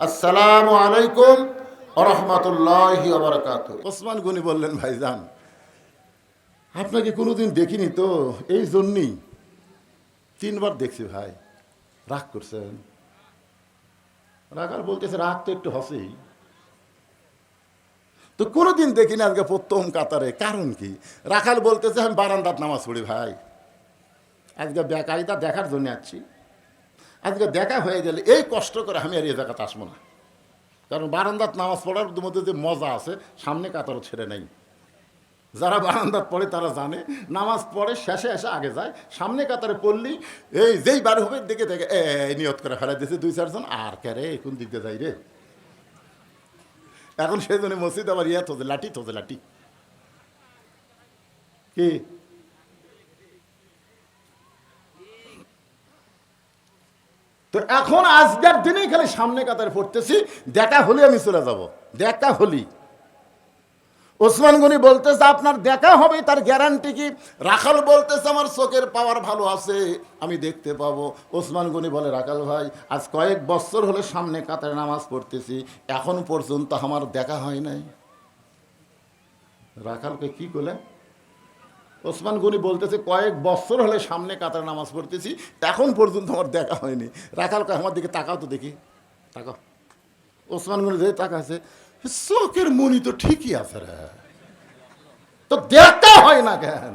আসসালামু আলাইকুম রহমতুল্লাহি ওসমান গনি বললেন, ভাইজান, আপনাকে কোনোদিন দেখিনি তো? এই জন্যই তিনবার দেখছি, ভাই। রাগ করছেন? রাগ আর বলতেছে, রাগ তো একটু হসেই। তো কোনোদিন দেখিনি আজকে প্রথম কাতারে। কারণ কি? রাখাল বলতেছে, আমি বারান্দাত নামাজ পড়ি, ভাই। আজকে বেকারিতা দেখার জন্য আসছি। আজকে দেখা হয়ে গেলে এই কষ্ট করে আমি আর এই জায়গাতে আসব না। কারণ বারান্দাত নামাজ পড়ার মধ্যে যে মজা আছে, সামনে কাতারও ছেড়ে নেই। যারা বারান্দাত পড়ে তারা জানে, নামাজ পড়ে, শেষে এসে আগে যায়, সামনে কাতারে পড়লি, এই যেই বার হবে দেখে দেখে এ নিয়ত করে ফেলা দিয়েছে দুই চারজন, আর কে রে, কোন দিকে যাই রে? এখন সেই জন্য মসজিদ আবার ইয়া তোদের লাঠি তোদের লাঠি কি? তো এখন আজকের দিনেই খালি সামনে কাতারে পড়তেছি, দেখা হলে আমি চলে যাব। দেখা হলি। ওসমান গনি বলতেছে, আপনার দেখা হবে, তার গ্যারান্টি কি? রাখাল বলতেছে, আমার চোখের পাওয়ার ভালো আছে, আমি দেখতে পাবো। ওসমান গনি বলে, রাখাল ভাই, আজ কয়েক বছর হলে সামনে কাতারে নামাজ পড়তেছি, এখন পর্যন্ত আমার দেখা হয় নাই। রাখালকে কি করলে ওসমান গনি বলতেছে, কয়েক বছর হলে সামনে কাতার নামাজ পড়তেছি, এখন পর্যন্ত আমার দেখা হয়নি। রাখাল আমার দিকে তাকাও তো দেখি। তাকাও। ওসমান গনি যে তাকাছে চোখের মনি তো ঠিকই আছে রে। তো দেখা হয় না কেন?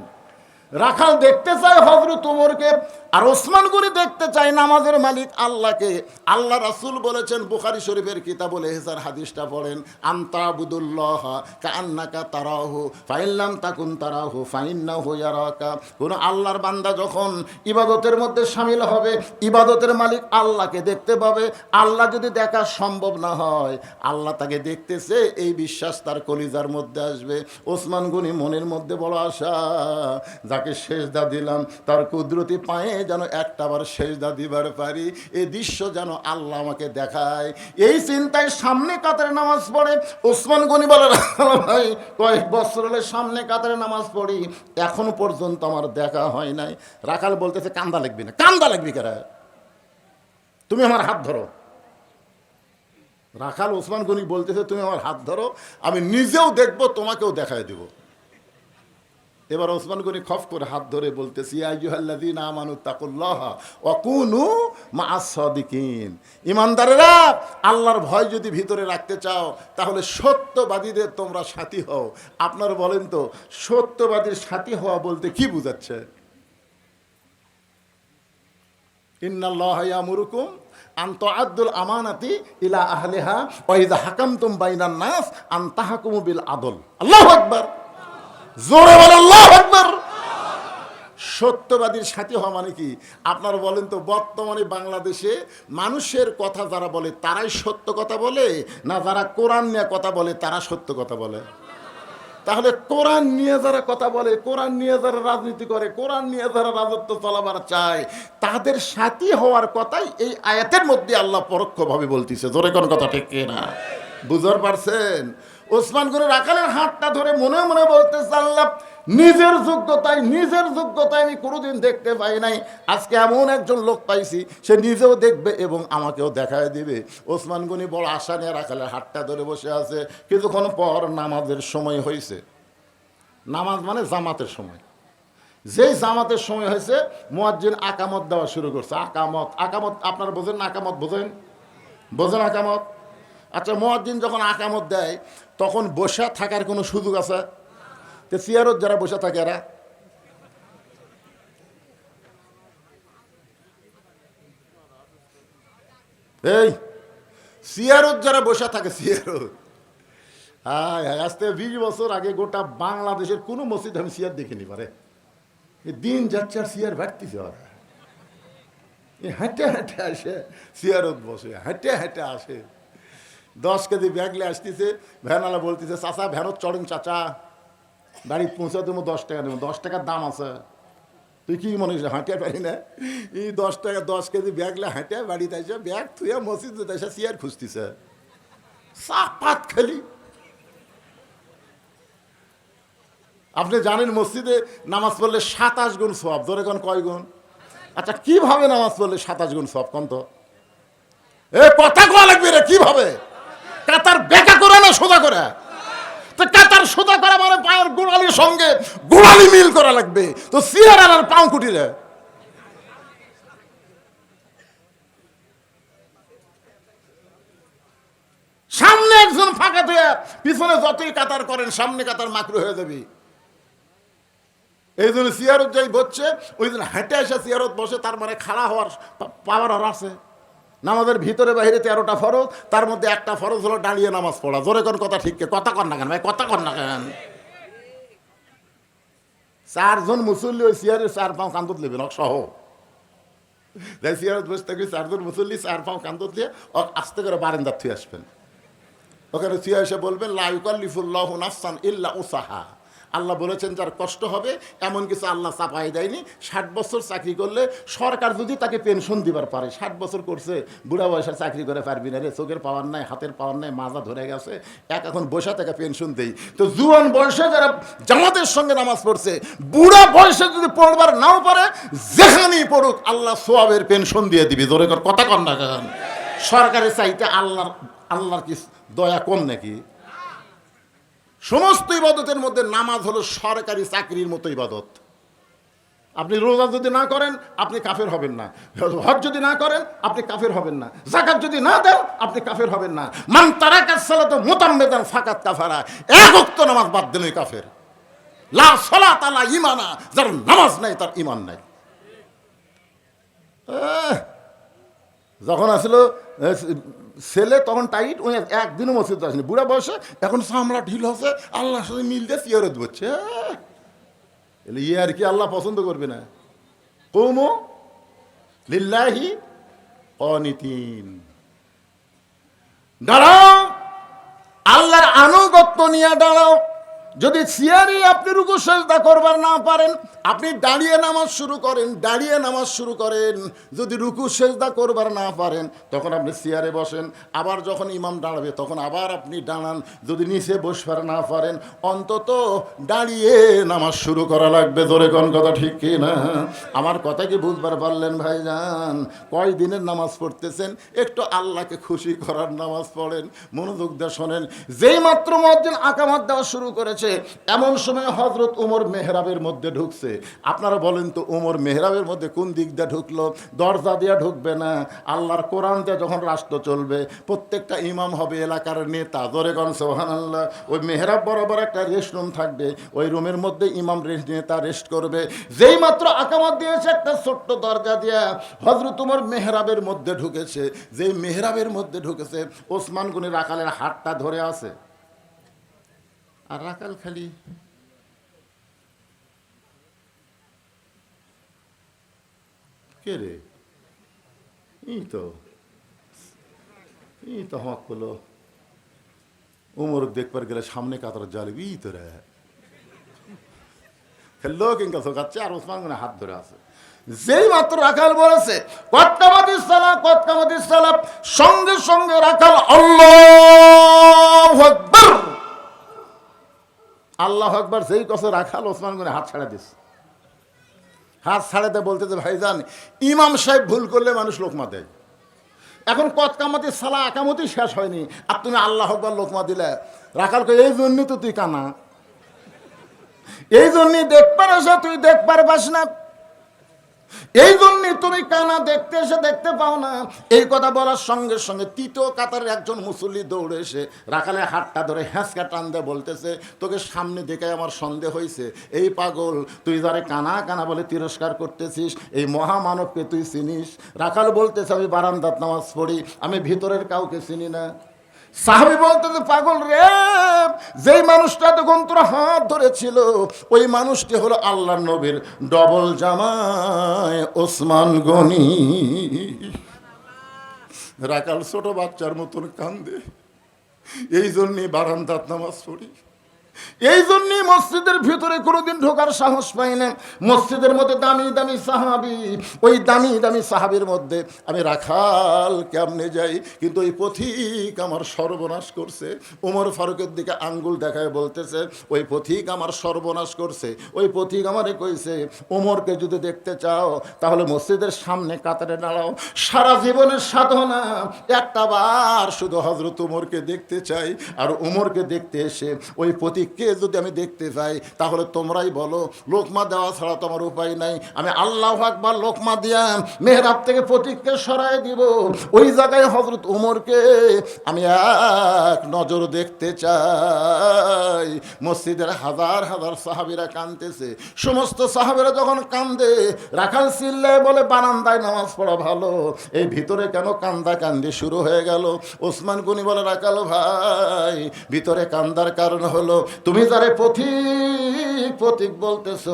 রাখাল দেখতে চায় হজরত উমরকে, আর ওসমান গনি দেখতে চায় নামাজের মালিক আল্লাহকে। আল্লাহ রাসূল বলেছেন, বুখারী শরীফের কিতাবুল ইহসার হাদিসটা পড়েন আন্তাবুদুল্লাহ কান্নাকা তারাহু ফাইল্লাম তাকুন তারাহু, ফাইন্নাহু ইয়ারাকা। কোন আল্লাহর বান্দা যখন ইবাদতের মধ্যে সামিল হবে, ইবাদতের মালিক আল্লাহকে দেখতে পাবে। আল্লাহ যদি দেখা সম্ভব না হয়, আল্লাহ তাকে দেখতেছে, এই বিশ্বাস তার কলিজার মধ্যে আসবে। ওসমান গনি মনের মধ্যে বড় আশা যাকে সেজদা দিলাম। তার কুদরতি পায়ে যেন একটাবার সেজদা দিবার পারি। এই দৃশ্য যেন আল্লাহ আমাকে দেখায়। এই চিন্তায় সামনে কাতারে নামাজ পড়ে। ওসমান গনি বলে, ভাই, কয়েক বছর হলে সামনে কাতারে নামাজ পড়ি। এখনও পর্যন্ত আমার দেখা হয় নাই। রাখাল বলতেছে, কান্দা লাগবি না, কান্দা লাগবি কারা? তুমি আমার হাত ধরো। রাখাল ওসমান গনি বলতেছে, তুমি আমার হাত ধরো। আমি নিজেও দেখব, তোমাকেও দেখায় দেবো। এবার ওসমান গনি খফ করে হাত ধরে বলতেছি আইয়ুহাল্লাযীন আমানু তাকুল্লাহ ওয়া কুনু মা'আস সাদিকিন। ইমানদারেরা, আল্লাহর ভয় যদি ভিতরে রাখতে চাও, তাহলে সত্যবাদীদের তোমরা সাথী হও। আপনারা বলেন তো, সত্যবাদীর সাথী হওয়া বলতে কি বুঝাচ্ছে? ইন্নাল্লাহ ইয়ামুরুকুম আন তুআদ্দুল আমানাতি ইলা আহলিহা ওয়া ইযা হাকামতুম বাইনান নাস আন তাহকুমু বিল আদল। আল্লাহু আকবার। জোরে আল্লাহ আকবার। সত্যবাদীর সাথী হওয়া মানে কি? আপনারা বলেন তো, বর্তমানে বাংলাদেশে মানুষের কথা যারা বলে, তারাই সত্য কথা বলে? না যারা কোরআন নিয়ে কথা বলে, তারা সত্য কথা বলে? তাহলে কোরআন নিয়ে যারা কথা বলে, কোরআন নিয়ে যারা রাজনীতি করে, কোরআন নিয়ে যারা রাজত্ব চলাবার চায়, তাদের সাথী হওয়ার কথাই এই আয়াতের মধ্যে আল্লাহ পরোক্ষভাবে বলতেছে। জোরে কোন কথা ঠিক না বুঝতে পারছেন? ওসমান করে রাখালের হাতটা ধরে মনে মনে বলতে আল্লাহ নিজের যোগ্যতায় নিজের যোগ্যতায় আমি কোনোদিন দেখতে পাই নাই। আজকে এমন একজন লোক পাইছি, সে নিজেও দেখবে এবং আমাকেও দেখায় দিবে। ওসমান গনি বড় আশা নিয়ে রাখালের হাতটা ধরে বসে আছে। কিছুক্ষণ পর নামাজের সময় হয়েছে নামাজ মানে জামাতের সময়। যেই জামাতের সময় হয়েছে মোয়াজ্জিন আকামত দেওয়া শুরু করছে। আকামত আকামত, আপনারা বোঝেন না আকামত, বোঝেন? বোঝেন আকামত? আচ্ছা মহাদ্দিন যখন আকামত দেয়, তখন বসে থাকার কোনো সুযোগ আছে? তো চেয়ারত যারা বসে থাকে এরা? এই, সিয়ারত যারা বসে থাকে, সিয়ারত। হ্যাঁ থেকে বিশ বছর আগে গোটা বাংলাদেশের কোনো মসজিদ আমি সিয়ার দেখিনি পারে। দিন যাচ্ছে আর সিয়ার বাড়তিছে ওরা হাঁটে হাঁটে আসে, সিয়ারত বসে, হাঁটে হাঁটে আসে। দশ কেজি ব্যাগ ব্যাগলে আসতেছে ভ্যানওয়ালা বলতেছে, চাচা ভ্যানত চড়েন চাচা। বাড়ি পৌঁছা দেবো, দশ টাকা দেবো। দশ টাকার দাম আছে। তুই কি মনে করছিস হাঁটে পারি না? এই দশ টাকা, দশ কেজি ব্যাগলে হাঁটে বাড়িতে আসে ব্যাগ থুয়ে মসজিদে এসে সিয়ার খুঁজতেছে। সাপাত খালি। আপনি জানেন মসজিদে নামাজ পড়লে সাতাশ গুণ সব ধরে কোন কয় গুণ? আচ্ছা কীভাবে নামাজ পড়লে সাতাশ গুণ সব কোন তো? এ, কথা কোয়া লাগবে রে, কীভাবে? কাতার বেকা করে না, সোজা করে। তো কাতার সোজা করা মানে পায়ের গোড়ালির সঙ্গে গোড়ালি মিল করা লাগবে। তো সিয়ার আর পাও কুটিরে। সামনে একজন ফাঁকা দিয়ে পিছনে যতই কাতার করেন, সামনে কাতার মাকরু হয়ে যাবে। এই জন্য সিয়ারত যাই বসছে, ওই জন্য হেঁটে এসে সিয়ারত বসে, তার মানে খাড়া হওয়ার পাওয়ার আছে। নামাজের ভিতরে বাইরে তেরোটা ফরজ, তার মধ্যে একটা ফরজ হলো দাঁড়িয়ে নামাজ পড়া। জোরে কোন কথা ঠিক কথা কর না কেন ভাই, কথা কর না কেন? চারজন মুসল্লি ওই সিয়ারের চার পাও কান্দত নেবেন সহ। যাই সিয়ারত বসে থাকবে চারজন মুসল্লি চার পাও কান্দত দিয়ে ও আস্তে করে বারেন্দার থুয়ে আসবেন। ওখানে থুয়ে এসে বলবেন লাইকাল্লিফুল্লাহ নাফসান ইল্লা উসাহা। আল্লাহ বলেছেন, যার কষ্ট হবে, এমন কিছু আল্লাহ চাপাই দেয়নি। ষাট বছর চাকরি করলে সরকার যদি তাকে পেনশন দিবার পারে, ষাট বছর করছে, বুড়া বয়সে চাকরি করে পারবি না রে, চোখের পাওয়ার নাই, হাতের পাওয়ার নাই, মাজা ধরে গেছে, এক এখন বসে থেকে পেনশন দেই। তো জুয়ান বয়সে যারা জামাতের সঙ্গে নামাজ পড়ছে, বুড়া বয়সে যদি পড়বার নাও পারে, যেখানেই পড়ুক, আল্লাহ সোয়াবের পেনশন দিয়ে দিবি। জোরে কর, কথা কর না কেন? সরকারের চাইতে আল্লাহর আল্লাহর কি দয়া কম নাকি? সমস্ত ইবাদতের মধ্যে নামাজ হলো সরকারি চাকরির মতো ইবাদত। আপনি রোজা যদি না করেন, আপনি কাফের হবেন না। হজ যদি না করেন, আপনি কাফের হবেন না। জাকাত যদি না দেন, আপনি কাফের হবেন না। মান তারা কাসালাত মোতাম্মেদান ফাকাত কাফারা। এক অক্ত নামাজ বাদ দিলেই কাফের। লা সলা তালা ইমানা যার নামাজ নাই, তার ইমান নাই। যখন আসলো ছেলে তখন টাইট ওই একদিনও মসজিদ আসেনি। বুড়া বয়সে এখন সামলা ঢিল হচ্ছে আল্লাহর সাথে মিল দিয়ে সিয়ারত বলছে এলে ইয়ে আর কি আল্লাহ পছন্দ করবে না। কৌমো, লিল্লাহি অনিতিন দাঁড়াও, আল্লাহর আনুগত্য নিয়ে দাঁড়াও। যদি সিয়ারি আপনি রুকু সেজদা করবার না পারেন, আপনি দাঁড়িয়ে নামাজ শুরু করেন, দাঁড়িয়ে নামাজ শুরু করেন, যদি রুকু সেজদা করবার না পারেন, তখন আপনি সিয়ারে বসেন, আবার যখন ইমাম দাঁড়াবে, তখন আবার আপনি দাঁড়ান, যদি নিচে বসবার না পারেন, অন্তত দাঁড়িয়ে নামাজ শুরু করা লাগবে ধরে কোন কথা ঠিক কি না? আমার কথা কি বুঝবার পারলেন ভাইজান? কয় দিনের নামাজ পড়তেছেন? একটু আল্লাহকে খুশি করার নামাজ পড়েন, মনোযোগ দিয়ে শোনেন। যেই মাত্র মসজিদ আকামাত দেওয়া শুরু করেছে এমন সময় হজরত উমর মেহরাবের মধ্যে ঢুকছে। আপনারা বলেন তো, উমর মেহরাবের মধ্যে কোন দিক দিয়ে ঢুকলো? দরজা দিয়ে ঢুকবে না। আল্লাহর কোরআন দিয়ে যখন রাষ্ট্র চলবে, প্রত্যেকটা ইমাম হবে এলাকার নেতা। জোরেগন সোহান আল্লাহ ওই মেহরাব বরাবর একটা রেস্ট রুম থাকবে। ওই রুমের মধ্যে ইমাম নেতা রেস্ট করবে। যেই মাত্র আকামাত দিয়েছে একটা ছোট্ট দরজা দিয়া হজরত উমর মেহরাবের মধ্যে ঢুকেছে। যেই মেহরাবের মধ্যে ঢুকেছে, ওসমান গনি আকালের হাতটা ধরে আছে। আর রাখাল খালি কে রে? তো, এই তো হক হলো। উমর দেখবার গেলে সামনে কাতার জালিব ই তো রে। লোক ইনকা শোকাচ্ছে আর ওসমান হাত ধরে আছে। যেই মাত্র রাখাল বলেছে, কটকামাতি সালাম কটকামাতি সালাম, সঙ্গে সঙ্গে রাখাল আকবার। আল্লাহ একবার যেই কছে রাখাল ওসমান গনি হাত ছাড়া দিস হাত ছাড়াতে বলতে যে ভাই ভাইজান, ইমাম সাহেব ভুল করলে মানুষ লোকমা দেয় এখন কত কামাতি সালা একামতি শেষ হয়নি। আর তুমি আল্লাহ একবার লোকমা দিলে। রাখাল কই এই জন্যই তো তুই কানা। এই জন্যই দেখবার তুই দেখবার পাস না। এই জন্যই তুমি কানা দেখতে এসে দেখতে পাও না। এই কথা বলার সঙ্গে সঙ্গে তৃতীয় কাতারের একজন মুসল্লি দৌড়ে এসে রাখালে হাতটা ধরে হ্যাঁচকা টান দিয়ে বলতেছে, তোকে সামনে দেখে আমার সন্দেহ হয়েছে এই পাগল, তুই যারে কানা কানা বলে তিরস্কার করতেছিস, এই মহামানবকে তুই চিনিস? রাখাল বলতেছে, আমি বারান্দাত নামাজ পড়ি, আমি ভিতরের কাউকে চিনি না। সাহাবি বলতেছে পাগল রে, যেই মানুষটা তখন তোরা হাত ধরেছিল, ওই মানুষটি হলো আল্লাহ নবীর ডবল জামায় ওসমান গনি। রাকাল ছোট বাচ্চার মতন কান্দে। এই জন্যে বারান্দার নামাজ পড়ি। এই জন্যই মসজিদের ভিতরে কোনোদিন ঢোকার সাহস পাই না মসজিদের মধ্যে দামি দামি সাহাবি, ওই দামি দামি সাহাবির মধ্যে আমি রাখাল কেমনে যাই, কিন্তু ওই পথিক আমার সর্বনাশ করছে। ওমর ফারুকের দিকে আঙ্গুল দেখায় বলতেছে, ওই পথিক আমার সর্বনাশ করছে। ওই পথিক আমারে কইছে ওমরকে যদি দেখতে চাও, তাহলে মসজিদের সামনে কাতারে দাঁড়াও। সারা জীবনের সাধনা একটা বার শুধু হজরত উমরকে দেখতে চাই, আর উমরকে দেখতে এসে ওই প্রতীককে যদি আমি দেখতে চাই তাহলে তোমরাই বলো, লোকমা দেওয়া ছাড়া তোমার উপায় নাই। আমি আল্লাহ আকবার লোকমা দিয়া মেহরাব থেকে প্রতীককে সরাই দিব। ওই জায়গায় হজরত উমরকে আমি এক নজর দেখতে চাই। মসজিদের হাজার হাজার সাহাবিরা কানতেছে সমস্ত সাহাবিরা যখন কান্দে, রাখাল সিল্লে বলে, বারান্দায় নামাজ পড়া ভালো। এই ভিতরে কেন কান্দা কান্দি শুরু হয়ে গেল? ওসমান গনি বলে, রাখাল ভাই, ভিতরে কান্দার কারণ হলো তুমি যারে পথিক পথিক বলতেছ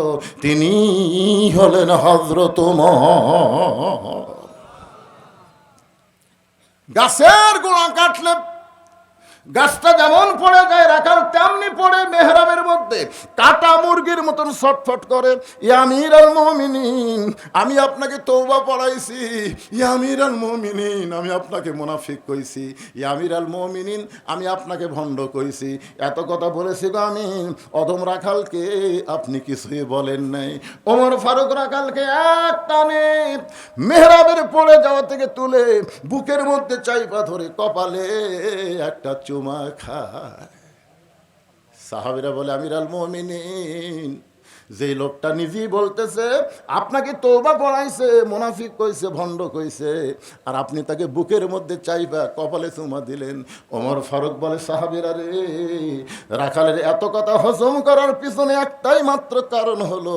তিনি হলেন হজরত গাছের গোড়া কাটলে গাছটা যেমন পড়ে যায়, রাখাল তেমনি পড়ে মেহরাবের মধ্যে। কাটা মুরগির মতন ছটফট করে ইয়ামির আল মমিনিন, আমি আপনাকে তৌবা পড়াইছি ইয়ামির আল মমিনিন, আমি আপনাকে মুনাফিক কইছি ইয়ামির আল মমিনিন, আমি আপনাকে ভণ্ড কইছি। এত কথা বলেছি গো আমি অদম রাখালকে আপনি কিছুই বলেন নাই। ওমর ফারুক রাখালকে এক টানে মেহরাবের পড়ে যাওয়া থেকে তুলে বুকের মধ্যে চাইপা ধরে কপালে একটা চুমা খায়। সাহাবিরা বলে, আমিরাল মমিনিন যে লোকটা নিজেই বলতেছে, আপনাকে তোবা পড়াইছে মোনাফিক কইছে, ভণ্ড কইছে, আর আপনি তাকে বুকের মধ্যে চাইবা, কপালে চুমা দিলেন। ওমর ফারুক বলে, সাহাবিরা রে, রাখালের এত কথা হজম করার পিছনে একটাই মাত্র কারণ হলো,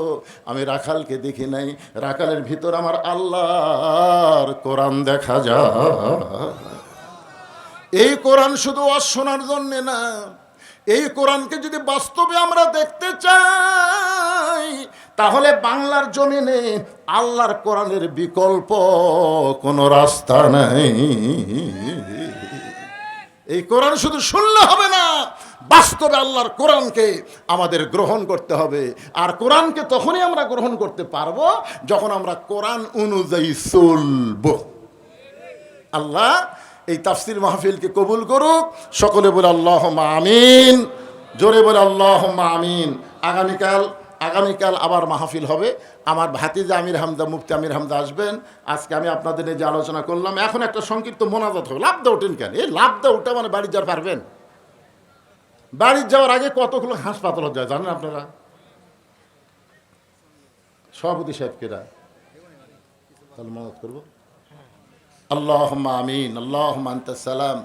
আমি রাখালকে দেখি নাই। রাখালের ভিতর আমার আল্লাহর কোরআন দেখা যায়। এই কোরআন শুধু অশোনার জন্য না, এই কোরআনকে যদি বাস্তবে আমরা দেখতে চাই, তাহলে বাংলার জমিনে আল্লাহর কোরআনের বিকল্প কোনো রাস্তা নাই। এই কোরআন শুধু শুনলে হবে না, বাস্তবে আল্লাহর কোরআনকে আমাদের গ্রহণ করতে হবে। আর কোরআনকে তখনই আমরা গ্রহণ করতে পারব যখন আমরা কোরআন অনুযায়ী চলবো। আল্লাহ এই তাফসির মাহফিলকে কবুল করুক। সকলে বলে আল্লাহ আমিন। জোরে বলে আল্লাহ আমিন। আগামীকাল আগামীকাল আবার মাহফিল হবে। আমার ভাতিজা আমির হামদা মুফতি আমির হামদা আসবেন। আজকে আমি আপনাদের নিয়ে যে আলোচনা করলাম, এখন একটা সংক্ষিপ্ত মোনাজাত হবে। লাভ দা ওঠেন কেন? এই লাভ দা উঠে মানে বাড়ি যাওয়ার পারবেন? বাড়ি যাওয়ার আগে কতগুলো হাসপাতাল যায়, জানেন আপনারা? সভাপতি সাহেবকেরা তাহলে মনত করব? اللهم آمين. اللهم أنت السلام.